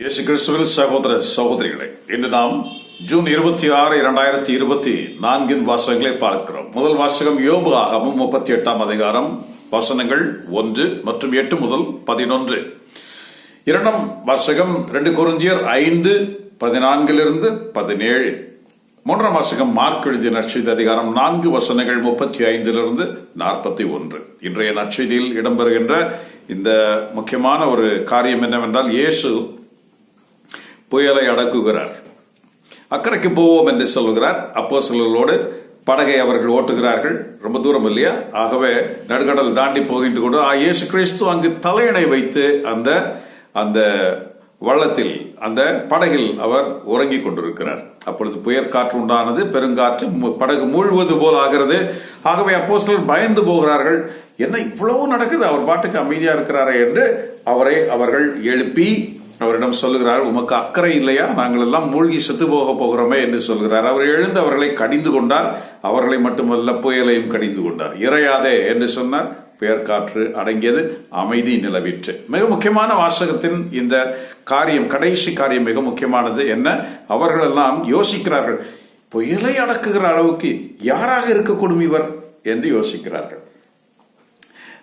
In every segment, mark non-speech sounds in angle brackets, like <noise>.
இயேசு கிறிஸ்துவில் சகோதர சகோதரிகளே இன்று நாம் ஜூன் இருபத்தி ஆறு இரண்டாயிரத்தி இருபத்தி நான்கின் வாசகங்களை பார்க்கிறோம். முதல் வாசகம் யோபு ஆகமும் முப்பத்தி எட்டாம் அதிகாரம் வசனங்கள் ஒன்று மற்றும் எட்டு முதல் பதினொன்று. இரண்டாம் வாசகம் ரெண்டு குறிஞ்சியர் ஐந்து பதினான்கிலிருந்து பதினேழு. மூன்றாம் வாசகம் மார்க் எழுதிய நற்செய்தி அதிகாரம் நான்கு வசனங்கள் முப்பத்தி ஐந்திலிருந்து நாற்பத்தி ஒன்று. இன்றைய நற்செய்தியில் இடம்பெறுகின்ற இந்த முக்கியமான ஒரு காரியம் என்னவென்றால் இயேசு புயலை அடக்குகிறார். அக்கறைக்கு போவோம் என்று சொல்கிறார் அப்போ சிலர்களோடு படகை அவர்கள் ஓட்டுகிறார்கள். ரொம்ப தூரம் இல்லையா? ஆகவே நடுக்கடல் தாண்டி போகின்ற கூட ஆ, இயேசு கிறிஸ்து அங்கு தலையணை வைத்து அந்த அந்த வள்ளத்தில் அந்த படகில் அவர் உறங்கிக் கொண்டிருக்கிறார். அப்பொழுது புயற்காற்று உண்டானது பெருங்காற்று மு- படகு மூழ்குவது போல் ஆகிறது. ஆகவே அப்போ பயந்து போகிறார்கள். என்ன இவ்வளவு நடக்குது? அவர் பாட்டுக்கு அமைதியா இருக்கிறாரே என்று அவரை அவர்கள் எழுப்பி அவரிடம் சொல்லுகிறார் உமக்கு அக்கறை இல்லையா? நாங்கள் எல்லாம் மூழ்கி செத்து போக போகிறோமே என்று சொல்கிறார் அவர் எழுந்து அவர்களை கடிந்து கொண்டார். அவர்களை மட்டுமல்ல புயலையும் கடிந்து கொண்டார். இறையாதே என்று சொன்னார். பெயர்காற்று அடங்கியது அமைதி நிலவிற்று. மிக முக்கியமான வாசகத்தின் இந்த காரியம் கடைசி காரியம் மிக முக்கியமானது என்ன? அவர்கள் எல்லாம் யோசிக்கிறார்கள் புயலை அடக்குகிற அளவுக்கு யாராக இருக்கக்கூடும் இவர்? என்று யோசிக்கிறார்கள்.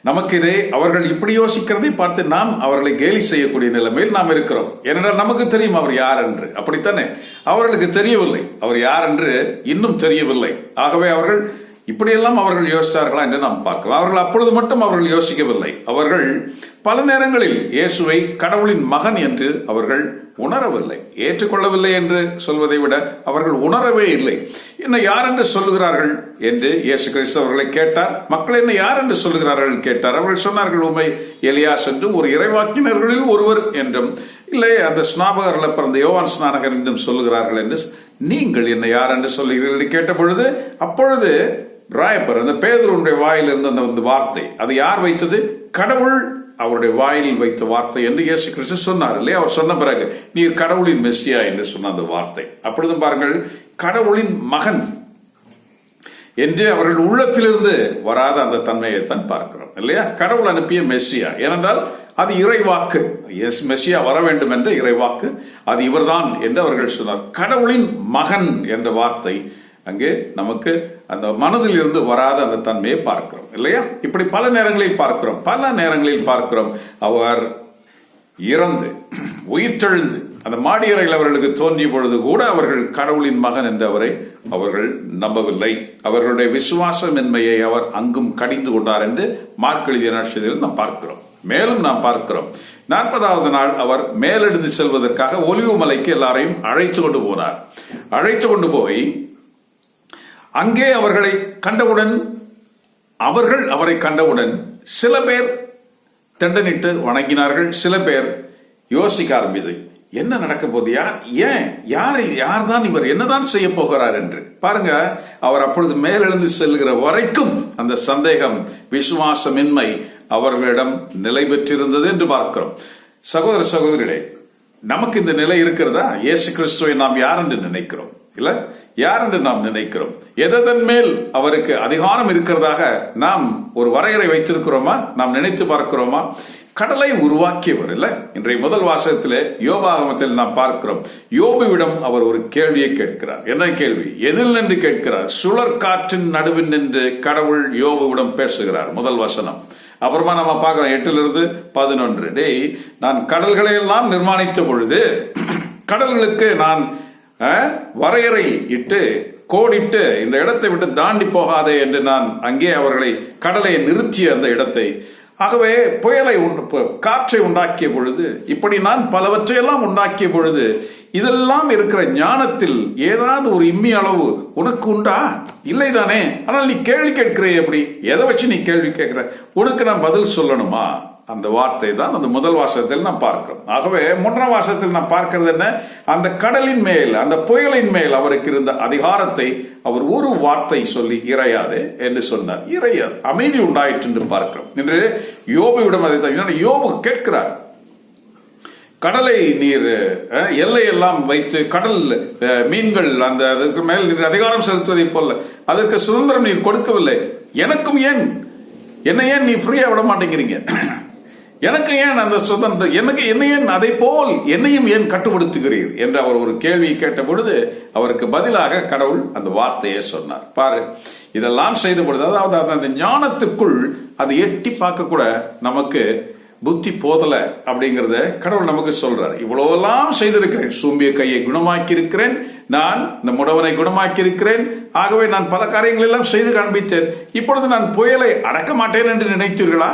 நமக்கு இதை அவர்கள் இப்படி யோசிக்கிறதை பார்த்து நாம் அவர்களை கேலி செய்யக்கூடிய நிலைமையில் நாம் இருக்கிறோம். ஏனென்றால் நமக்கு தெரியும் அவர் யார் என்று அப்படித்தானே? அவர்களுக்கு தெரியவில்லை. அவர் யார் என்று இன்னும் தெரியவில்லை. ஆகவே அவர்கள் இப்படியெல்லாம் அவர்கள் யோசித்தார்களா என்று நாம் பார்க்கலாம். அவர்கள் அப்பொழுது மட்டும் அவர்கள் யோசிக்கவில்லை. அவர்கள் பல நேரங்களில் இயேசுவை கடவுளின் மகன் என்று அவர்கள் உணரவில்லை. ஏற்றுக்கொள்ளவில்லை என்று சொல்வதை விட அவர்கள் உணரவே இல்லை. என்னை யார் என்று சொல்லுகிறார்கள்? என்று இயேசு கிறிஸ்து அவர்களை கேட்டார். மக்கள் என்னை யார் என்று சொல்லுகிறார்கள்? கேட்டார். அவர்கள் சொன்னார்கள் உண்மை எலியாஸ் என்றும் ஒரு இறைவாக்கினர்களில் ஒருவர் என்றும் இல்லை அந்த ஸ்நாபகர்ல பிறந்த யோவான் ஸ்நானகர் என்றும் சொல்லுகிறார்கள் என்று நீங்கள் என்னை யார் என்று சொல்லுகிறீர்கள்? என்று கேட்ட பொழுது அப்பொழுது ராயப்பர் அந்த பேதருடைய வாயில் இருந்த அந்த அந்த வார்த்தை அது யார் வைத்தது? கடவுள் அவருடைய வாயில் வைத்த வார்த்தை என்று இயேசு கிறிஸ்து சொன்னார் இல்லையா? அவர் சொன்ன பிறகு நீர் கடவுளின் மெஸ்ஸியா என்று சொன்ன அந்த வார்த்தை. அப்பொழுதும் பாருங்கள் கடவுளின் மகன் என்று அவர்கள் உள்ளத்திலிருந்து வராத அந்த தன்மையை தான் பார்க்கிறோம் இல்லையா? கடவுள் அனுப்பிய மெஸ்ஸியா. ஏனென்றால் அது இறைவாக்கு. எஸ் மெஸ்ஸியா வர வேண்டும் என்ற இறைவாக்கு. அது இவர்தான் என்று அவர்கள் சொன்னார். கடவுளின் மகன் என்ற வார்த்தை அங்கே நமக்கு அந்த மனதில் இருந்து வராத அந்த தன்மையை பார்க்கிறோம் இல்லையா? இப்படி பல நேரங்களில் பார்க்கிறோம் பல நேரங்களில் பார்க்கிறோம். அவர் இறந்து உயிர்த்தெழுந்து அந்த மாடியறையில் அவர்களுக்கு தோன்றிய பொழுது கூட அவர்கள் கடவுளின் மகன் என்று அவரை அவர்கள் நம்பவில்லை. அவர்களுடைய விசுவாசமின்மையை அவர் அங்கும் கடிந்து கொண்டார் என்று மார்க் எழுதிய நட்சத்திரத்தில் நாம் பார்க்கிறோம். மேலும் நாம் பார்க்கிறோம் நாற்பதாவது நாள் அவர் மேலெடுத்து செல்வதற்காக ஒலிவு மலைக்கு எல்லாரையும் அழைத்து கொண்டு போனார். அழைத்து கொண்டு போய் அங்கே அவர்களை கண்டவுடன் அவர்கள் அவரை கண்டவுடன் சில பேர் தண்டனிட்டு வணங்கினார்கள் சில பேர் யோசிக்க ஆரம்பிது என்ன நடக்க போகுது? யார் ஏன்? யாரை யார் தான் இவர்? என்னதான் செய்ய போகிறார் என்று. பாருங்க அவர் அப்பொழுது மேலெழுந்து செல்கிற வரைக்கும் அந்த சந்தேகம் விசுவாசமின்மை அவர்களிடம் நிலை பெற்றிருந்தது என்று பார்க்கிறோம். சகோதர சகோதரிகளே நமக்கு இந்த நிலை இருக்கிறதா? இயேசு கிறிஸ்துவை நாம் யார் என்று நினைக்கிறோம்? இல்லை? யார் என்று நாம் நினைக்கிறோம்? எதன் மேல் அவருக்கு அதிகாரம் இருக்கிறதாக நாம் ஒரு வரையறை வைத்திருக்கிறோமா? நாம் நினைத்து பார்க்கிறோமா? கடலை உருவாக்கியவர் இல்ல? இன்றைய முதல் வாசகத்திலே யோபாகமத்தில் நாம் பார்க்கிறோம். யோபுவிடம் அவர் ஒரு கேள்வியை கேட்கிறார். என்ன கேள்வி? எதில் நின்று கேட்கிறார்? சுழற் காற்றின் நடுவில் நின்று கடவுள் யோபுவிடம் பேசுகிறார். முதல் வசனம். அப்புறமா நம்ம பார்க்கிறோம். எட்டுல இருந்து பதினொன்று. டேய் நான் கடல்களை எல்லாம் நிர்மாணித்த பொழுது <clears throat> கடல்களுக்கு நான் வரையறை இட்டு கோடிட்டு இந்த இடத்தை விட்டு தாண்டி போகாதே என்று நான் அங்கே அவர்களை கடலை நிறுத்திய அந்த இடத்தை. ஆகவே புயலை பு- காற்றை உண்டாக்கிய பொழுது இப்படி நான் பலவற்றையெல்லாம் உண்டாக்கிய பொழுது இதெல்லாம் இருக்கிற ஞானத்தில் ஏதாவது ஒரு இம்மி அளவு உனக்கு உண்டா? இல்லைதானே ஆனால் நீ கேள்வி கேட்கிறே எப்படி எதை வச்சு நீ கேள்வி கேட்கிற? உனக்கு நான் பதில் சொல்லணுமா? அந்த வார்த்தை தான் அந்த முதல் வாசகத்தில் நாம் பார்க்கிறோம். ஆகவே மூன்றாம் வாசகத்தில் நாம் பார்க்கிறது என்ன? அந்த கடலின் மேல் அந்த புயலின் மேல் அவருக்கு இருந்த அதிகாரத்தை அவர் ஒரு வார்த்தை சொல்லி இறையாது என்று சொன்னார். இறையாது அமைதி உண்டாயிற்று என்று பார்க்கிறோம். இன்று யோபுவிடம் அதை தான் யோபு கேட்கிறார் கடலை நீர் எல்லையெல்லாம் வைத்து கடல் மீன்கள் அந்த அதற்கு மேல் நீர் அதிகாரம் செலுத்துவதைப் போல அதற்கு சுதந்திரம் நீர் கொடுக்கவில்லை. எனக்கும் ஏன்? என்ன ஏன் நீ ஃப்ரீயா விட மாட்டேங்கிறீங்க? எனக்கு ஏன் அந்த சுதந்திரம் எனக்கு என்ன ஏன் அதை போல் என்னையும் ஏன் கட்டுப்படுத்துகிறீர்? என்று அவர் ஒரு கேள்வியை கேட்ட பொழுது அவருக்கு பதிலாக கடவுள் அந்த வார்த்தையை சொன்னார். பாரு இதெல்லாம் செய்த பொழுது அதாவது அந்த ஞானத்துக்குள் அதை எட்டி பார்க்க கூட நமக்கு புத்தி போதல அப்படிங்கிறத கடவுள் நமக்கு சொல்றார். இவ்வளவெல்லாம் செய்திருக்கிறேன். சூம்பிய கையை குணமாக்கி இருக்கிறேன் நான் இந்த முடவனை குணமாக்கி இருக்கிறேன் ஆகவே நான் பல காரியங்கள் எல்லாம் செய்து காண்பித்தேன். இப்பொழுது நான் புயலை அடக்க மாட்டேன் என்று நினைத்தீர்களா?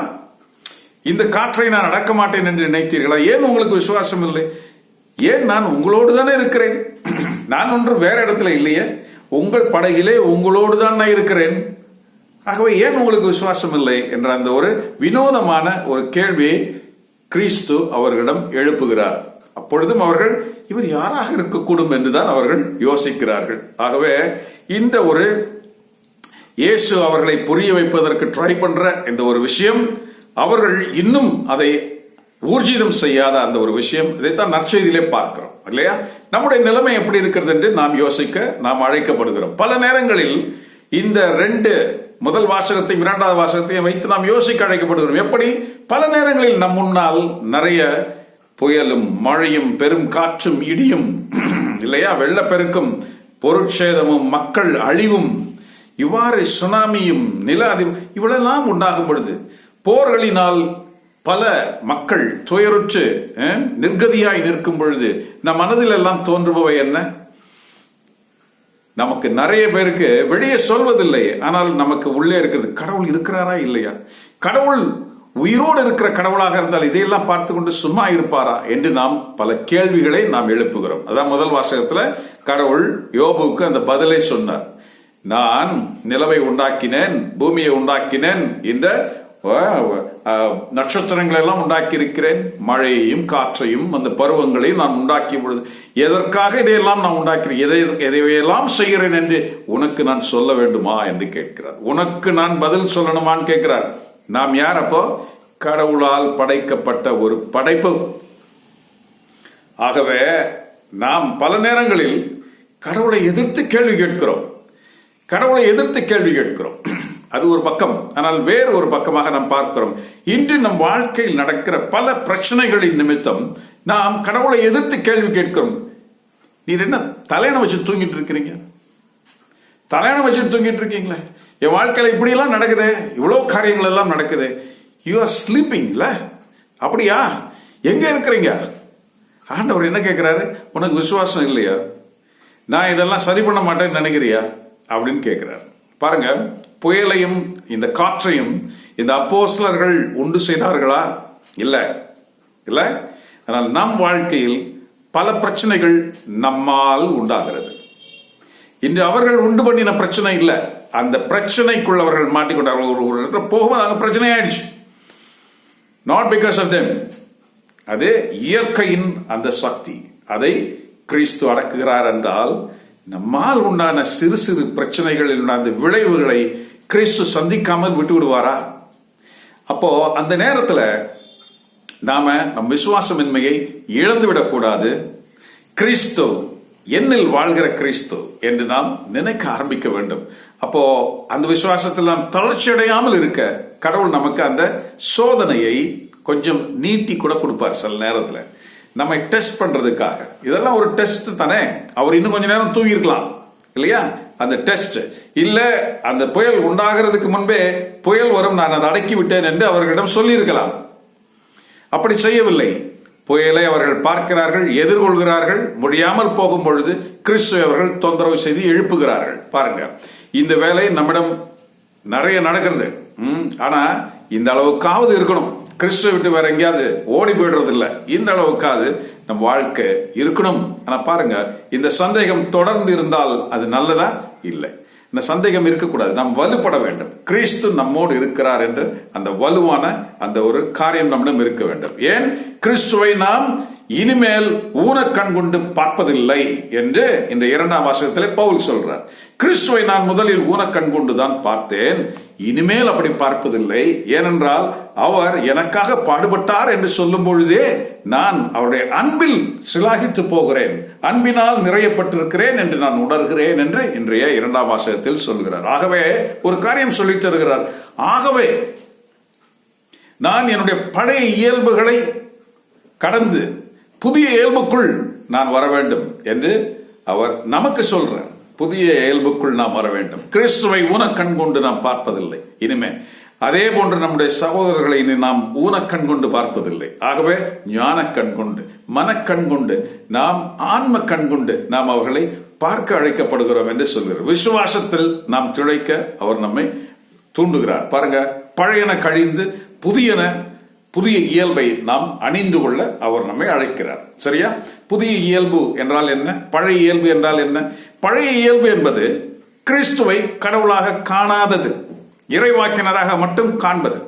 இந்த காற்றை நான் அடக்க மாட்டேன் என்று நினைத்தீர்களா? ஏன் உங்களுக்கு விசுவாசம் இல்லை? ஏன் நான் உங்களோடு தானே இருக்கிறேன்? நான் ஒன்று வேற இடத்துல இல்லையே. உங்கள் படகிலே உங்களோடு தான் நான் இருக்கிறேன். ஆகவே ஏன் உங்களுக்கு விசுவாசம் இல்லை என்ற அந்த ஒரு வினோதமான ஒரு கேள்வியை கிறிஸ்து அவர்களிடம் எழுப்புகிறார். அப்பொழுதும் அவர்கள் இவர் யாராக இருக்கக்கூடும்? என்றுதான் அவர்கள் யோசிக்கிறார்கள். ஆகவே இந்த ஒரு இயேசு அவர்களை புரிய வைப்பதற்கு ட்ரை பண்ற இந்த ஒரு விஷயம் அவர்கள் இன்னும் அதை ஊர்ஜிதம் செய்யாத அந்த ஒரு விஷயம் இதைத்தான் நற்செய்தியிலே பார்க்கிறோம் இல்லையா? நம்முடைய நிலைமை எப்படி இருக்கிறது என்று நாம் யோசிக்க நாம் அழைக்கப்படுகிறோம். பல நேரங்களில் இந்த ரெண்டு முதல் வாசகத்தையும் இரண்டாவது வாசகத்தையும் வைத்து நாம் யோசிக்க அழைக்கப்படுகிறோம். எப்படி? பல நேரங்களில் நம் முன்னால் நிறைய புயலும் மழையும் பெரும் காற்றும் இடியும் <clears throat> இல்லையா? வெள்ளப்பெருக்கும் பொருட்சேதமும் மக்கள் அழிவும் இவ்வாறு சுனாமியும் நில அதிவு இவ்வளெல்லாம் உண்டாகும் பொழுது போர்களினால் பல மக்கள் துயருற்று நிர்கதியாய் நிற்கும் பொழுது நம் மனதில் எல்லாம் தோன்றுபவை என்ன? நமக்கு நிறைய பேருக்கு வெளியே சொல்வதில்லை ஆனால் நமக்கு உள்ளே இருக்கிறது கடவுள் இருக்கிறாரா இல்லையா? கடவுள் உயிரோடு இருக்கிற கடவுளாக இருந்தால் இதையெல்லாம் பார்த்து கொண்டு சும்மா இருப்பாரா என்று நாம் பல கேள்விகளை நாம் எழுப்புகிறோம். அதான் முதல் வாசகத்துல கடவுள் யோபுவுக்கு அந்த பதிலை சொன்னார். நான் நிலவை உண்டாக்கினேன் பூமியை உண்டாக்கினேன் இந்த நட்சத்திரங்களை எல்லாம் உண்டாக்கி இருக்கிறேன் மழையையும் காற்றையும் அந்த பருவங்களையும் நான் உண்டாக்கி பொழுது எதற்காக இதையெல்லாம் நான் உண்டாக்கிறேன்? எதை எதையெல்லாம் செய்கிறேன் என்று உனக்கு நான் சொல்ல வேண்டுமா என்று கேட்கிறார். உனக்கு நான் பதில் சொல்லணுமான்னு கேட்கிறார். நாம் யார் அப்போ? கடவுளால் படைக்கப்பட்ட ஒரு படைப்பு. ஆகவே நாம் பல நேரங்களில் கடவுளை எதிர்த்து கேள்வி கேட்கிறோம். கடவுளை எதிர்த்து கேள்வி கேட்கிறோம். அது ஒரு பக்கம். ஆனால் வேறு ஒரு பக்கமாக நாம் பார்க்கிறோம். இன்று நம் வாழ்க்கையில் நடக்கிற பல பிரச்சனைகளின் நிமித்தம் நாம் கடவுளை எதிர்த்து கேள்வி கேட்கிறோம். நீர் என்ன தலையணை வச்சு தூங்கிட்டு இருக்கிறீங்க? தலையணை வச்சு தூங்கிட்டு இருக்கீங்களே? என் வாழ்க்கையில் இப்படி எல்லாம் நடக்குது. இவ்வளோ காரியங்கள் எல்லாம் நடக்குது. யூ ஆர் ஸ்லீப்பிங்ல அப்படியா? எங்க இருக்கிறீங்க? ஆண்டவர் என்ன கேட்கிறாரு? உனக்கு விசுவாசம் இல்லையா? நான் இதெல்லாம் சரி பண்ண மாட்டேன்னு நினைக்கிறியா? அப்படின்னு கேட்கிறார். பாருங்க புயலையும் இந்த காற்றையும் இந்த அப்போஸ்லர்கள் உண்டு செய்தார்களா? இல்லை. இல்லை? ஆனால் நம் வாழ்க்கையில் பல பிரச்சனைகள் நம்மால் உண்டாகிறது. இன்று அவர்கள் உண்டு பண்ணின பிரச்சனை இல்லை. அந்த பிரச்சனைக்குள் அவர்கள் மாட்டிக்கொண்டார்கள். ஒரு ஒரு இடத்துல போகும்போது அங்கே பிரச்சனை ஆயிடுச்சு நாட் பிகாஸ் ஆஃப் தெம் அது இயற்கையின் அந்த சக்தி. அதை கிறிஸ்து அடக்குகிறார் என்றால் நம்மால் உண்டான சிறு சிறு பிரச்சனைகளில் உண்டான அந்த விளைவுகளை கிறிஸ்து சந்திக்காமல் விட்டு விடுவாரா அப்போ அந்த நேரத்தில் நாம நம் விசுவாசமின்மையை இழந்து விடக்கூடாது கிறிஸ்து என்னில் வாழ்கிற கிறிஸ்து என்று நாம் நினைக்க ஆரம்பிக்க வேண்டும். அப்போ அந்த விசுவாசத்தில் நாம் தளர்ச்சியடையாமல் இருக்க கடவுள் நமக்கு அந்த சோதனையை கொஞ்சம் நீட்டி கூட கொடுப்பார் சில நேரத்தில். நம்மை டெஸ்ட் பண்றதுக்காக. இதெல்லாம் ஒரு டெஸ்ட் தானே. அவர் இன்னும் கொஞ்ச நேரம் தூங்கியிருக்கலாம். இல்லையா? அந்த டெஸ்ட். இல்ல அந்த புயல் உண்டாகிறதுக்கு முன்பே புயல் வரும் நான் அதை அடக்கி விட்டேன் என்று அவர்களிடம் சொல்லியிருக்கலாம். அப்படி செய்யவில்லை. புயலை அவர்கள் பார்க்கிறார்கள் எதிர்கொள்கிறார்கள் முடியாமல் போகும் பொழுது கிறிஸ்துவை அவர்கள் தொந்தரவு செய்து எழுப்புகிறார்கள். பாருங்க இந்த வேலை நம்மிடம் நிறைய நடக்கிறது. ம், ஆனா இந்த அளவுக்காவது இருக்கணும். கிறிஸ்துவை விட்டு வேற எங்கேயாவது ஓடி போயிடுறது இல்லை இந்த அளவுக்காவது நம் வாழ்க்கை இருக்கணும். ஆனா பாருங்க இந்த சந்தேகம் தொடர்ந்து இருந்தால் அது நல்லதா? இல்லை. இந்த சந்தேகம் இருக்கக்கூடாது. நாம் வலுப்பட வேண்டும். கிறிஸ்து நம்மோடு இருக்கிறார் என்று அந்த வலுவான அந்த ஒரு காரியம் நம்மிடம் இருக்க வேண்டும். ஏன்? கிறிஸ்துவை நாம் இனிமேல் ஊனக்கண் கொண்டு பார்ப்பதில்லை என்று இந்த இரண்டாம் வாசகத்திலே பவுல் சொல்றார். கிறிஸ்துவை நான் முதலில் ஊனக்கண் கொண்டு தான் பார்த்தேன். இனிமேல் அப்படி பார்ப்பதில்லை. ஏனென்றால் அவர் எனக்காக பாடுபட்டார் என்று சொல்லும் பொழுதே நான் அவருடைய அன்பில் சிலாகித்து போகிறேன். அன்பினால் நிறையப்பட்டிருக்கிறேன் என்று நான் உணர்கிறேன் என்று இன்றைய இரண்டாம் வாசகத்தில் சொல்கிறார். ஆகவே ஒரு காரியம் சொல்லித் தருகிறார். ஆகவே நான் என்னுடைய பழைய இயல்புகளை கடந்து புதிய இயல்புக்குள் நான் வர வேண்டும் என்று அவர் நமக்கு சொல்றார். புதிய இயல்புக்குள் நாம் வர வேண்டும். கிறிஸ்துவை ஊனக்கண் கொண்டு நாம் பார்ப்பதில்லை. இனிமே அதே போன்று நம்முடைய சகோதரர்களை இனி நாம் ஊனக்கண் கொண்டு பார்ப்பதில்லை. ஆகவே ஞானக்கண் கொண்டு மனக்கண் கொண்டு நாம் ஆன்ம கண் கொண்டு நாம் அவர்களை பார்க்க அழைக்கப்படுகிறோம் என்று சொல்கிறார். விசுவாசத்தில் நாம் திளைக்க அவர் நம்மை தூண்டுகிறார். பாருங்க பழையன கழிந்து புதியன புதிய இயல்பை நாம் அணிந்து கொள்ள அவர் நம்மை அழைக்கிறார். சரியா? புதிய இயல்பு என்றால் என்ன? பழைய இயல்பு என்றால் என்ன? பழைய இயல்பு என்பது கிறிஸ்துவை கடவுளாக காணாதது இறைவாக்கினராக மட்டும் காண்பது.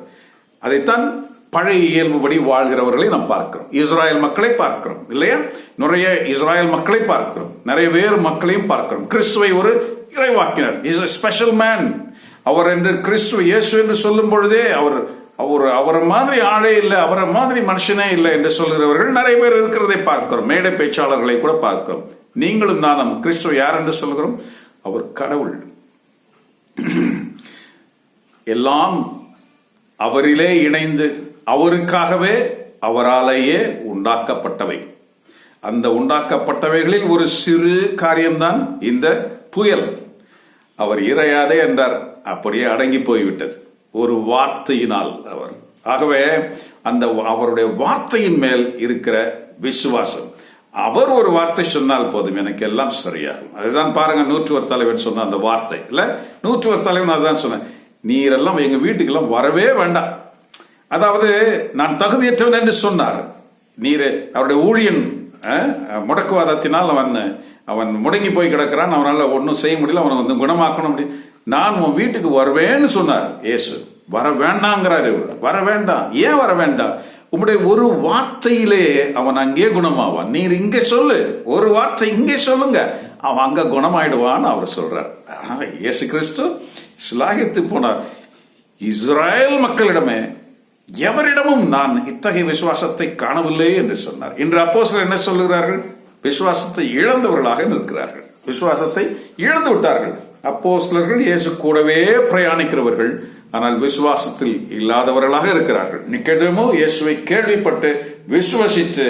அதைத்தான் பழைய இயல்புபடி வாழ்கிறவர்களை நாம் பார்க்கிறோம். இஸ்ராயல் மக்களை பார்க்கிறோம் இல்லையா? நிறைய இஸ்ராயல் மக்களை பார்க்கிறோம் நிறைய வேறு மக்களையும் பார்க்கிறோம். கிறிஸ்துவை ஒரு இறைவாக்கினர் இஸ் ஸ்பெஷல் மேன் அவர் என்று கிறிஸ்துவ இயேசு என்று சொல்லும் பொழுதே அவர் அவர் அவரை மாதிரி ஆளே இல்லை அவரை மாதிரி மனுஷனே இல்லை என்று சொல்கிறவர்கள் நிறைய பேர் இருக்கிறதை பார்க்கிறோம். மேடை பேச்சாளர்களை கூட பார்க்கிறோம். நீங்களும் நானும் கிறிஸ்துவ யார் என்று சொல்கிறோம்? அவர் கடவுள். எல்லாம் அவரிலே இணைந்து அவருக்காகவே அவராலேயே உண்டாக்கப்பட்டவை. அந்த உண்டாக்கப்பட்டவைகளில் ஒரு சிறு காரியம்தான் இந்த புயல். அவர் இறையாதே என்றார். அப்படியே அடங்கி போய்விட்டது. ஒரு வார்த்தையினால் அவர். ஆகவே அந்த அவருடைய வார்த்தையின் மேல் இருக்கிற விசுவாசம். அவர் ஒரு வார்த்தை சொன்னால் போதும் எனக்கு எல்லாம் சரியாகும். அதுதான் பாருங்க நூற்றுவர் தலைவன் சொன்ன அந்த வார்த்தை. இல்ல நூற்றுவர் தலைவன் அதுதான் சொன்னேன். நீரெல்லாம் எங்க வீட்டுக்கெல்லாம் வரவே வேண்டாம். அதாவது நான் தகுதியற்றவன் என்று சொன்னார். நீர் அவருடைய ஊழியன் முடக்குவாதத்தினால் அவன் அவன் முடங்கி போய் கிடக்கிறான். அவனால ஒன்றும் செய்ய முடியல அவனை வந்து குணமாக்கணும். அப்படி நான் உன் வீட்டுக்கு வருவேன்னு சொன்னார். இயேசு. வர வேண்டாங்கிறாரு இவர். வர வேண்டாம். ஏன் வர வேண்டாம்? உங்களுடைய ஒரு வார்த்தையிலே அவன் அங்கே குணமாவான். நீர் இங்க சொல்லு. ஒரு வார்த்தை இங்கே சொல்லுங்க. அவன் அங்க குணமாயிடுவான்னு அவர் சொல்றார். இயேசு கிறிஸ்து சிலாகித்து போனார். இஸ்ராயல் மக்களிடமே எவரிடமும் நான் இத்தகைய விசுவாசத்தை காணவில்லை என்று சொன்னார். இன்று அப்போஸ்தலர் என்ன சொல்லுகிறார்கள்? விசுவாசத்தை இழந்தவர்களாக நிற்கிறார்கள். விசுவாசத்தை இழந்து விட்டார்கள். அப்போஸ்தலர்கள் இயேசு கூடவே பிரயாணிக்கிறவர்கள் ஆனால் விசுவாசத்தில் இல்லாதவர்களாக இருக்கிறார்கள். நிக்கதமோ இயேசுவை கேள்விப்பட்டு விசுவசித்து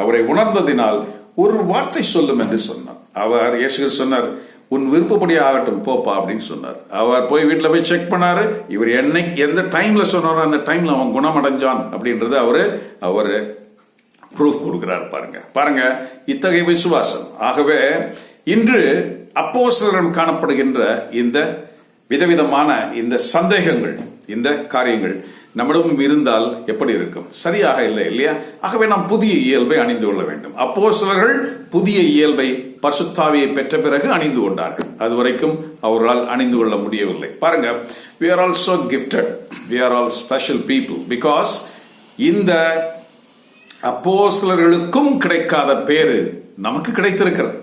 அவரை உணர்ந்ததினால் ஒரு வார்த்தை சொல்லும் என்று சொன்னார். அவர் இயேசு சொன்னார் உன் விருப்பப்படி ஆகட்டும் போப்பா அப்படின்னு சொன்னார். அவர் போய் வீட்டில் போய் செக் பண்ணாரு. இவர் என்னைக்கு எந்த டைம்ல சொன்னாரோ அந்த டைம்ல அவன் குணமடைஞ்சான் அப்படின்றது அவரு அவரு ப்ரூஃப் கொடுக்கிறார் பாருங்க. பாருங்க இத்தகைய விசுவாசம். ஆகவே இன்று அப்போஸ்தலரிடம் காணப்படுகின்ற இந்த விதவிதமான இந்த சந்தேகங்கள் இந்த காரியங்கள் நம்மிடம் இருந்தால் எப்படி இருக்கும்? சரியாக இல்லை இல்லையா? ஆகவே நாம் புதிய இயல்பை அணிந்து கொள்ள வேண்டும். அப்போஸ்தலர்கள் புதிய இயல்பை பசுத்தாவியை பெற்ற பிறகு அணிந்து கொண்டார்கள். அதுவரைக்கும் அவர்களால் அணிந்து கொள்ள முடியவில்லை. பாருங்க we are also gifted we are all special people because இந்த அப்போஸ்தலர்களுக்கும் கிடைக்காத பேரு நமக்கு கிடைத்திருக்கிறது.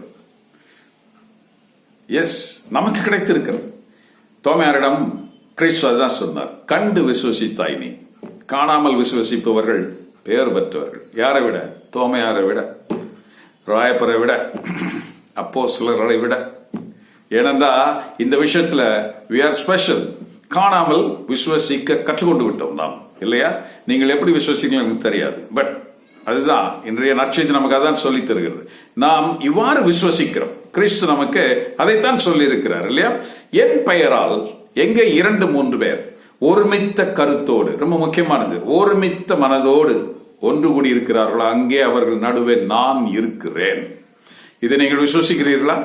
எஸ் நமக்கு கிடைத்திருக்கிறது. தோமையாரிடம் கிறிஸ்து அதுதான் சொன்னார். கண்டு விசுவசித்தாய் நீ. காணாமல் விசுவசிப்பவர்கள் பெயர் பெற்றவர்கள். யாரை விட? தோமையாரை விட. ராயப்பரை விட. அப்போ சிலர்களை விட. ஏனென்றா இந்த விஷயத்துல வி ஆர் ஸ்பெஷல் காணாமல் விசுவசிக்க கற்றுக்கொண்டு விட்டோம் நாம். இல்லையா? நீங்கள் எப்படி விசுவசிக்கலாம் எனக்கு தெரியாது. பட் அதுதான் இன்றைய நற்செய்தி நமக்கு அதான் சொல்லி தருகிறது. நாம் இவ்வாறு விசுவசிக்கிறோம். கிறிஸ்து நமக்கு அதைத்தான் சொல்லி இருக்கிறார் இல்லையா? என் பெயரால் எங்கே இரண்டு மூன்று பேர்? ஒருமித்த கருத்தோடு ரொம்ப முக்கியமானது ஒருமித்த மனதோடு ஒன்று கூடி இருக்கிறார்களோ அங்கே அவர்கள் நடுவே நான் இருக்கிறேன். இதை நீங்கள் விசுவசிக்கிறீர்களா?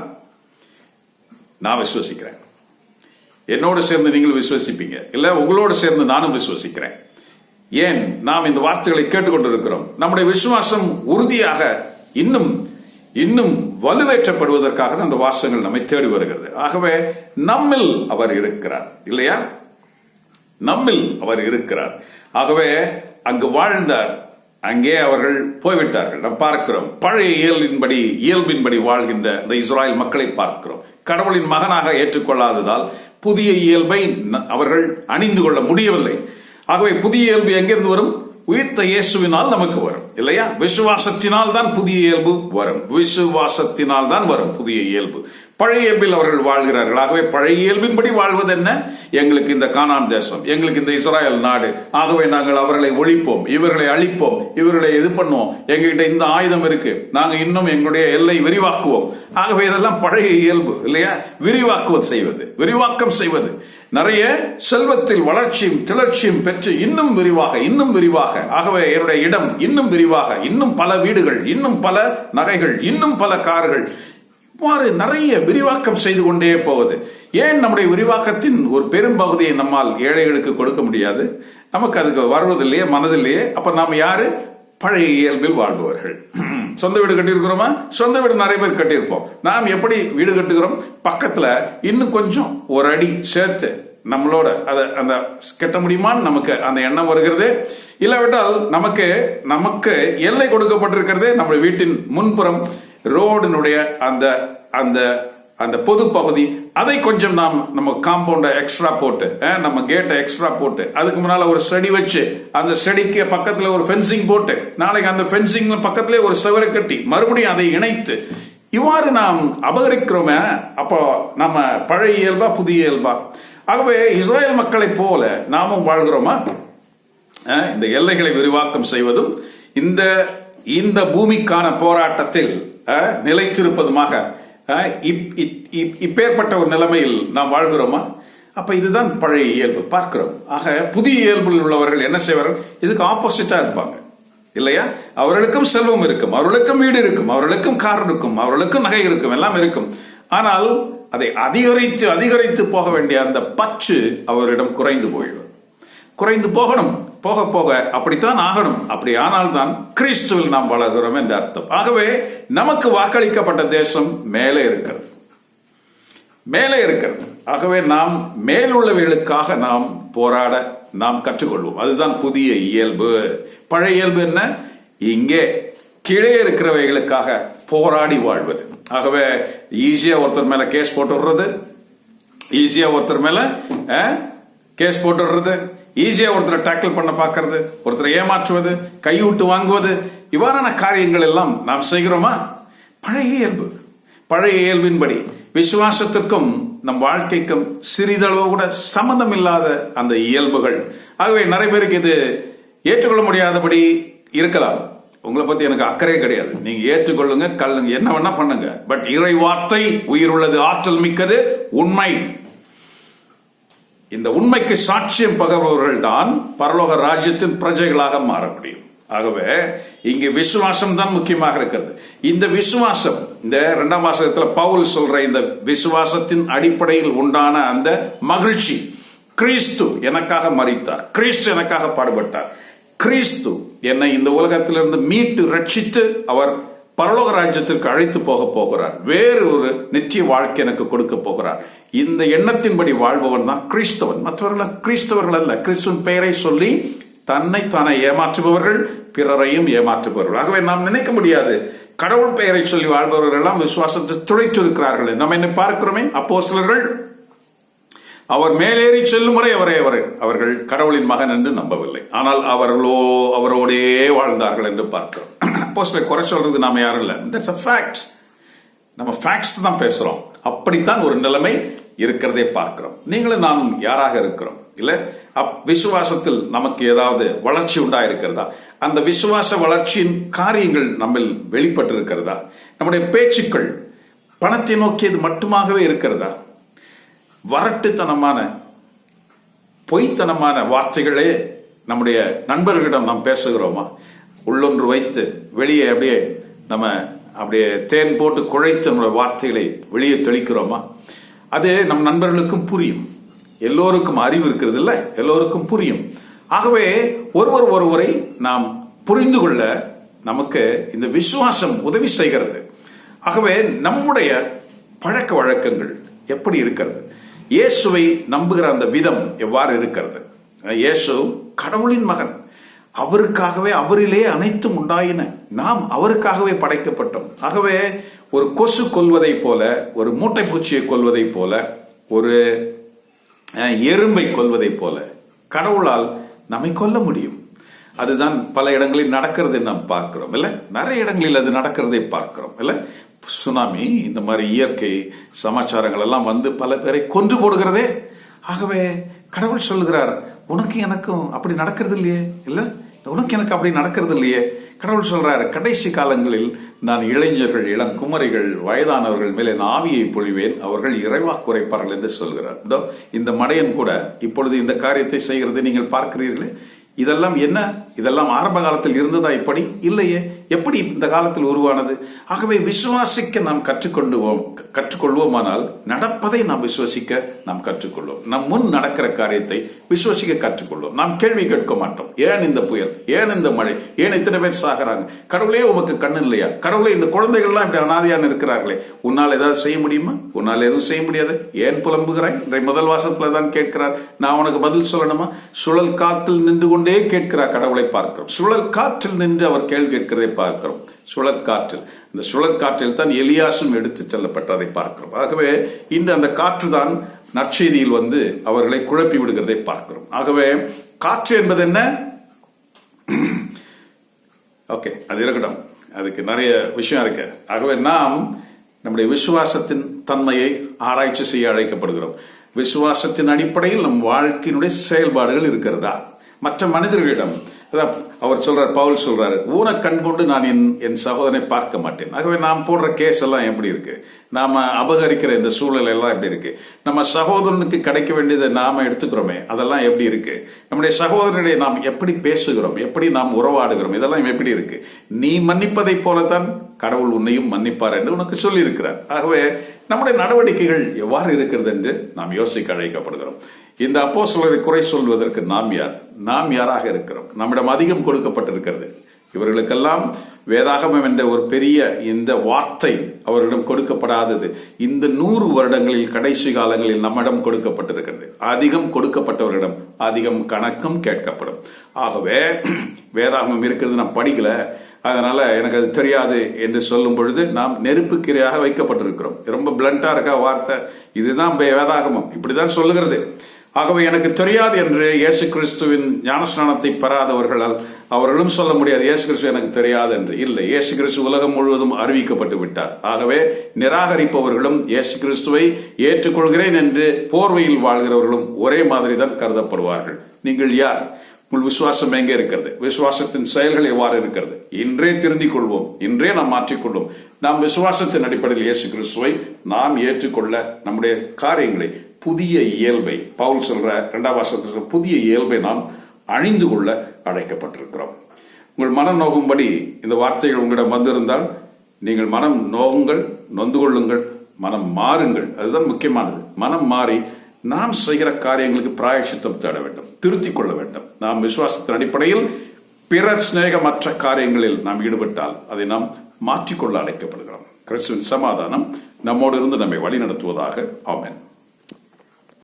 நான் விசுவசிக்கிறேன். என்னோடு சேர்ந்து நீங்கள் விசுவசிப்பீங்க. இல்ல உங்களோடு சேர்ந்து நானும் விசுவசிக்கிறேன். ஏன்? நாம் இந்த வார்த்தைகளை கேட்டுக்கொண்டிருக்கிறோம். நம்முடைய விசுவாசம் உறுதியாக இன்னும் இன்னும் வலுவேற்றப்படுவதற்காக தான் அந்த வாசகங்கள் நம்மை தேடி வருகிறது. ஆகவே நம்மில் அவர் இருக்கிறார். இல்லையா? நம்மில் அவர் இருக்கிறார். ஆகவே அங்கு வாழ்ந்தார். அங்கே அவர்கள் போய்விட்டார்கள். நாம் பார்க்கிறோம். பழைய இயல்பின்படி இயல்பின்படி வாழ்கின்ற இந்த இஸ்ராயல் மக்களை பார்க்கிறோம். கடவுளின் மகனாக ஏற்றுக்கொள்ளாததால் புதிய இயல்பை அவர்கள் அணிந்து கொள்ள முடியவில்லை. ஆகவே புதிய இயல்பு எங்கிருந்து வரும்? உயிர்த்த இயேசுவினால் நமக்கு வரும் இல்லையா? விசுவாசத்தினால் தான் புதிய இயல்பு வரும். விசுவாசத்தினால் தான் வரும் புதிய இயல்பு. பழைய இயல்பில் அவர்கள் வாழ்கிறார்கள். ஆகவே பழைய இயல்பின்படி வாழ்வது என்ன? எங்களுக்கு இந்த கானான் தேசம் எங்களுக்கு இந்த இஸ்ராயல் நாடு. ஆகவே நாங்கள் அவர்களை ஒழிப்போம் இவர்களை அழிப்போம் இவர்களை இது பண்ணுவோம். எங்ககிட்ட இந்த ஆயுதம் இருக்கு. நாங்க இன்னும் எங்களுடைய எல்லை விரிவாக்குவோம். ஆகவே இதெல்லாம் பழைய இயல்பு இல்லையா? விரிவாக்குவது செய்வது விரிவாக்கம் செய்வது. நிறைய செல்வத்தில் வளர்ச்சியும் திளர்ச்சியும் பெற்று இன்னும் விரிவாக இன்னும் விரிவாக ஆகவே என்னுடைய இடம் இன்னும் விரிவாக இன்னும் பல வீடுகள் இன்னும் பல நகைகள் இன்னும் பல கார்கள் இவ்வாறு நிறைய விரிவாக்கம் செய்து கொண்டே போவது. ஏன் நம்முடைய விரிவாக்கத்தின் ஒரு பெரும் பகுதியை நம்மால் ஏழைகளுக்கு கொடுக்க முடியாது? நமக்கு அதுக்கு வருவதில்லையே மனதில்லையே. அப்ப நாம் யாரு? பழைய இயல்பில் வாழ்பவர்கள். சொந்த வீடு கட்டியிருக்கிறோமா? சொந்த வீடு நிறைய பேர் கட்டியிருப்போம். நாம் எப்படி வீடு கட்டுகிறோம்? பக்கத்தில் இன்னும் கொஞ்சம் ஒரு அடி சேர்த்து நம்மளோட அதை அந்த கட்ட முடியுமான்னு நமக்கு அந்த எண்ணம் வருகிறது. இல்லாவிட்டால் நமக்கு நமக்கு எல்லை கொடுக்கப்பட்டிருக்கிறதே நம்ம வீட்டின் முன்புறம் ரோடினுடைய அந்த அந்த அந்த பொது பகுதி அதை கொஞ்சம் நாம் நம்ம காம்பவுண்ட எக்ஸ்ட்ரா போட்டு நம்ம கேட்டை எக்ஸ்ட்ரா போட்டு அதுக்கு முன்னால ஒரு செடி வச்சு அந்த செடிக்கு பக்கத்துல ஒரு ஃபென்சிங் போட்டு நாளைக்கு அந்த ஃபென்சிங் பக்கத்திலே ஒரு செவரை கட்டி மறுபடியும் அதை இணைத்து இவ்வாறு நாம் அபகரிக்கிறோமே அப்போ நம்ம பழைய இயல்பா புதிய இயல்பா. ஆகவே இஸ்ரேல் மக்களைப் போல நாமும் வாழ்கிறோமா? இந்த எல்லைகளை விரிவாக்கம் செய்வதும் இந்த இந்த பூமிக்கான போராட்டத்தில் நிலைத்திருப்பதுமாக இப்பேற்பட்ட ஒரு நிலைமையில் நாம் வாழ்கிறோமா? அப்ப இதுதான் பழைய இயல்பு. பார்க்கிறோம். ஆக புதிய இயல்பில் உள்ளவர்கள் என்ன செய்வார்கள்? இதுக்கு ஆப்போசிட்டா இருப்பாங்க. இல்லையா? அவர்களுக்கும் செல்வம் இருக்கும் அவர்களுக்கும் வீடு இருக்கும் அவர்களுக்கும் கார் இருக்கும் அவர்களுக்கும் நகை இருக்கும் எல்லாம் இருக்கும். ஆனால் அதை அதிகரித்து அதிகரித்து போக வேண்டிய அந்த பச்சு அவரிடம் குறைந்து போயிடும். குறைந்து போகணும். போக போக அப்படித்தான் ஆகணும். அப்படி ஆனால்தான் கிறிஸ்துவில் நாம் வளர்கிறோம் என்ற அர்த்தம். ஆகவே நமக்கு வாக்களிக்கப்பட்ட தேசம் மேலே இருக்கிறது. மேலே இருக்கிறது. ஆகவே நாம் மேலுள்ளவைகளுக்காக நாம் போராட நாம் கற்றுக்கொள்வோம். அதுதான் புதிய இயல்பு. பழைய இயல்பு என்ன? இங்கே கீழே இருக்கிறவைகளுக்காக போராடி வாழ்வது. ஆகவே ஈஸியா ஒருத்தர் மேல கேஸ் போட்டு விடுறது ஈஸியா ஒருத்தர் மேல கேஸ் போட்டு விடுறது ஈஸியா ஒருத்தரை டேக்கிள் பண்ண பார்க்கறது ஒருத்தரை ஏமாற்றுவது கையூட்டு வாங்குவது இவ்வாறான காரியங்கள் எல்லாம் நாம் செய்கிறோமா? பழைய இயல்பு. பழைய இயல்பின்படி விசுவாசத்திற்கும் நம் வாழ்க்கைக்கும் சிறிதளவு கூட சம்பந்தம் இல்லாத அந்த இயல்புகள். ஆகவே நிறைய பேருக்கு இது ஏற்றுக்கொள்ள முடியாதபடி இருக்கலாம். உங்களை பத்தி எனக்கு அக்கறையே கிடையாது. நீங்க ஏற்றுக்கொள்ளுங்க கல்லுங்க என்ன வேணா பண்ணுங்க. பட் இறை வார்த்தை உயிர் உள்ளது ஆற்றல் மிக்கது உண்மை. இந்த உண்மைக்கு சாட்சியம் பகர்பவர்கள் தான் பரலோக ராஜ்யத்தின் பிரஜைகளாக மாற முடியும். ஆகவே இங்கு விசுவாசம் தான் முக்கியமாக இருக்கிறது. இந்த விசுவாசம் இந்த இரண்டாம் வாசகத்தில் பவுல் சொல்ற இந்த விசுவாசத்தின் அடிப்படையில் உண்டான அந்த மகிழ்ச்சி கிறிஸ்து எனக்காக மறித்தார் கிறிஸ்து எனக்காக பாடுபட்டார். கிறிஸ்து என்னை இந்த உலகத்திலிருந்து மீட்டு ரட்சித்து அவர் பரலோக ராஜ்யத்திற்கு அழைத்து போக போகிறார். வேறு ஒரு நிச்சய வாழ்க்கை எனக்கு கொடுக்க போகிறார். இந்த எண்ணத்தின்படி வாழ்பவன் தான் கிறிஸ்தவன். மற்றவர்கள் கிறிஸ்தவர்கள் அல்ல. கிறிஸ்துவின் பெயரை சொல்லி தன்னை தானே ஏமாற்றுபவர்கள் பிறரையும் ஏமாற்றுபவர்கள். ஆகவே நாம் நினைக்க முடியாது. கடவுள் பெயரை சொல்லி வாழ்பவர்கள் எல்லாம் விசுவாசத்தை துளைத்து இருக்கிறார்கள் நம்ம என்ன பார்க்கிறோமே அப்போ சிலர்கள் அவர் மேலேறி செல்லும் வரை அவரே அவர். அவர்கள் கடவுளின் மகன் என்று நம்பவில்லை. ஆனால் அவர்களோ அவரோடே வாழ்ந்தார்கள் என்று பார்க்கிறோம். அப்போ குறை சொல்றது நாம யாரும் இல்லை. தட்ஸ் அ ஃபேக்ட் நம்ம ஃபேக்ட்ஸ் தான் பேசுறோம். அப்படித்தான் ஒரு நிலைமை இருக்கிறதே பார்க்கிறோம். நீங்களும் நாம் யாராக இருக்கிறோம்? இல்ல அப் விசுவாசத்தில் நமக்கு ஏதாவது வளர்ச்சி உண்டா இருக்கிறதா அந்த விசுவாச வளர்ச்சியின் காரியங்கள் நம்ம வெளிப்பட்டு இருக்கிறதா நம்முடைய பேச்சுக்கள் பணத்தை நோக்கியது மட்டுமாகவே இருக்கிறதா? வரட்டுத்தனமான பொய்த்தனமான வார்த்தைகளே நம்முடைய நண்பர்களிடம் நாம் பேசுகிறோமா? உள்ளொன்று வைத்து வெளியே அப்படியே நம்ம அப்படியே தேன் போட்டு குழைத்து நம்முடைய வார்த்தைகளை வெளியே தெளிக்கிறோமா? அது நம் நண்பர்களுக்கும் புரியும். எல்லோருக்கும் அறிவு இருக்கிறது இல்லை? எல்லோருக்கும் புரியும். ஆகவே ஒருவர் ஒருவரை நாம் புரிந்து கொள்ள நமக்கு இந்த விசுவாசம் உதவி செய்கிறது. ஆகவே நம்முடைய பழக்க வழக்கங்கள் எப்படி இருக்கிறது? இயேசுவை நம்புகிற அந்த விதம் எவ்வாறு இருக்கிறது? இயேசு கடவுளின் மகன். அவருக்காகவே அவரிலே அனைத்தும் உண்டாயின. நாம் அவருக்காகவே படைக்கப்பட்டோம். ஆகவே ஒரு கொசு கொல்வதை போல ஒரு மூட்டை பூச்சியை கொல்வதை போல ஒரு எறும்பை கொல்வதை போல கடவுளால் நம்மை கொல்ல முடியும். அதுதான் பல இடங்களில் நடக்கிறதை நாம் பார்க்கிறோம் இல்ல? நிறைய இடங்களில் அது நடக்கிறதை பார்க்கிறோம் இல்ல? சுனாமி இந்த மாதிரி இயற்கை சமாச்சாரங்கள் எல்லாம் வந்து பல பேரை கொன்று போடுகிறதே. ஆகவே கடவுள் சொல்லுகிறார் உனக்கு எனக்கும் அப்படி நடக்கிறது இல்லையே இல்லை? உனக்கு எனக்கு அப்படி நடக்கிறது இல்லையே கடவுள் சொல்றாரு கடைசி காலங்களில் நான் இளைஞர்கள் இளம் குமரிகள் வயதானவர்கள் மேலே நான் ஆவியை பொழிவேன் அவர்கள் இறைவா குறைப்பார்கள் என்று சொல்கிறார். இதோ இந்த மடையன் கூட இப்பொழுது இந்த காரியத்தை செய்கிறது நீங்கள் பார்க்கிறீர்களே. இதெல்லாம் என்ன? இதெல்லாம் ஆரம்ப காலத்தில் இருந்ததா இப்படி? இல்லையே. எப்படி இந்த காலத்தில் உருவானது? ஆகவே விசுவாசிக்க நாம் கற்றுக்கொண்டுவோம். கற்றுக்கொள்வோமானால் நடப்பதை நாம் விசுவசிக்க நாம் கற்றுக்கொள்வோம். நம் முன் நடக்கிற காரியத்தை விசுவசிக்க கற்றுக்கொள்வோம். நாம் கேள்வி கேட்க மாட்டோம். ஏன் இந்த புயல்? ஏன் இந்த மழை? ஏன் இத்தனை பேர் சாகிறாங்க? கடவுளே உமக்கு கண்ணு இல்லையா? கடவுளே இந்த குழந்தைகள்லாம் இப்படி அனாதையான இருக்கிறார்களே. உன்னால் ஏதாவது செய்ய முடியுமா? உன்னால் எதுவும் செய்ய முடியாது. ஏன் புலம்புகிறாய்? இன்றைய முதல் வாசத்துல தான் கேட்கிறார். நான் உனக்கு பதில் சொல்லணுமா? சுழல் காற்றில் நின்று கொண்டு கேட்கிறார் கடவுளை பார்க்கிறோம். சுழல் காற்றில் நின்று அவர் கேள்வி கேட்கிறதை பார்க்கிறோம். சுழல் காற்றில் இந்த சுழல் காற்றில் தான் எலியாசும் எடுத்து செல்லப்பட்டதை பார்க்கிறோம். ஆகவே இன்று அந்த காற்று தான் நற்செய்தியில் வந்து அவர்களை குழப்பி விடுகிறதை பார்க்கிறோம். ஆகவே காற்று என்பது என்ன? ஓகே அது இருக்கட்டும். அதுக்கு நிறைய விஷயம் இருக்கு. ஆகவே நாம் நம்முடைய விசுவாசத்தின் தன்மையை ஆராய்ச்சி செய்ய அழைக்கப்படுகிறோம். விசுவாசத்தின் அடிப்படையில் நம் வாழ்க்கையினுடைய செயல்பாடுகள் இருக்கிறதா? மற்ற மனிதர்களிடம் அவர் சொல்றார் பவுல் சொல்றாரு ஊன கண் கொண்டு நான் என் என் சகோதரனை பார்க்க மாட்டேன். ஆகவே நாம் போடுற கேஸ் எல்லாம் எப்படி இருக்கு? நாம அபகரிக்கிற இந்த சூழல் எல்லாம் எப்படி இருக்கு? நம்ம சகோதரனுக்கு கிடைக்க வேண்டியதை நாம எடுத்துக்கிறோமே அதெல்லாம் எப்படி இருக்கு? நம்முடைய சகோதரனுடைய நாம் எப்படி பேசுகிறோம்? எப்படி நாம் உறவாடுகிறோம்? இதெல்லாம் எப்படி இருக்கு? நீ மன்னிப்பதை போலதான் கடவுள் உன்னையும் மன்னிப்பார் என்று உனக்கு சொல்லி இருக்கிறார் ஆகவே நம்முடைய நடவடிக்கைகள் எவ்வாறு இருக்கிறது என்று நாம் யோசிக்க அழைக்கப்படுகிறோம். இந்த அப்போ குறை சொல்வதற்கு நாம் யார்? நாம் யாராக இருக்கிறோம்? நம்மிடம் அதிகம் கொடுக்கப்பட்டிருக்கிறது. இவர்களுக்கெல்லாம் வேதாகமம் என்ற ஒரு பெரிய இந்த வார்த்தை அவர்களிடம் கொடுக்கப்படாதது. இந்த நூறு வருடங்களில் கடைசி காலங்களில் நம்மிடம் கொடுக்கப்பட்டிருக்கிறது. அதிகம் கொடுக்கப்பட்டவர்களிடம் அதிகம் கணக்கும் கேட்கப்படும். ஆகவே வேதாகமம் இருக்கிறது நான் படிக்கல. அதனால எனக்கு அது தெரியாது என்று சொல்லும் பொழுது நாம் நெருப்புக்கிரையாக வைக்கப்பட்டிருக்கிறோம். ரொம்ப பிளண்டா இருக்கா வார்த்தை. இதுதான் வேதாகமம். இப்படிதான் சொல்லுகிறது. ஆகவே எனக்கு தெரியாது என்று இயேசு கிறிஸ்துவின் ஞானஸ்நானத்தை பெறாதவர்களால் அவர்களும் சொல்ல முடியாது இயேசு கிறிஸ்து எனக்கு தெரியாது என்று. இல்லை இயேசு கிறிஸ்து உலகம் முழுவதும் அறிவிக்கப்பட்டு விட்டார். ஆகவே நிராகரிப்பவர்களும் இயேசு கிறிஸ்துவை ஏற்றுக்கொள்கிறேன் என்று போர்வையில் வாழ்கிறவர்களும் ஒரே மாதிரி தான் கருதப்படுவார்கள். நீங்கள் யார்? உங்கள் விசுவாசம் எங்கே இருக்கிறது? விசுவாசத்தின் செயல்கள் எவ்வாறு இருக்கிறது? இன்றே திருந்திக் கொள்வோம் இன்றே நாம் மாற்றிக்கொள்வோம். நாம் விசுவாசத்தின் அடிப்படையில் இயேசு கிறிஸ்துவை நாம் ஏற்றுக்கொள்ள நம்முடைய காரியங்களை புதிய இயல்பை பவுல் சொல்ற இரண்டாம் வாசத்தில் புதிய இயல்பை நாம் அணிந்து கொள்ள அழைக்கப்பட்டிருக்கிறோம். உங்கள் மனம் நோகும்படி இந்த வார்த்தைகள் உங்களிடம் வந்திருந்தால் நீங்கள் மனம் நோகுங்கள் நொந்து கொள்ளுங்கள் மனம் மாறுங்கள். அதுதான் முக்கியமானது. மனம் மாறி நாம் செய்கிற காரியங்களுக்கு பிராயசித்தம் தேட வேண்டும் திருத்திக் கொள்ள வேண்டும். நாம் விசுவாசத்தின் அடிப்படையில் பிற சிநேகமற்ற காரியங்களில் நாம் ஈடுபட்டால் அதை நாம் மாற்றிக்கொள்ள அழைக்கப்படுகிறோம். கிறிஸ்துவின் சமாதானம் நம்மோடு இருந்து நம்மை வழிநடத்துவதாக. ஆமேன்.